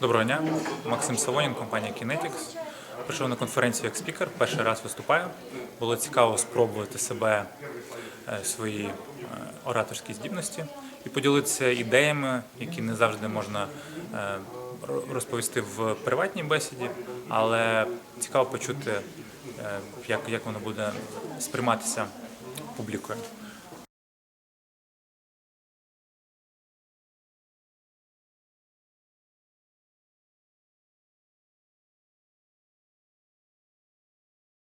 Доброго дня, Максим Савонін, компанія Kinetics. Прийшов на конференцію як спікер, перший раз виступаю. Було цікаво спробувати себе, е, свої е, ораторські здібності і поділитися ідеями, які не завжди можна е, розповісти в приватній бесіді, але цікаво почути, як воно буде сприйматися публікою.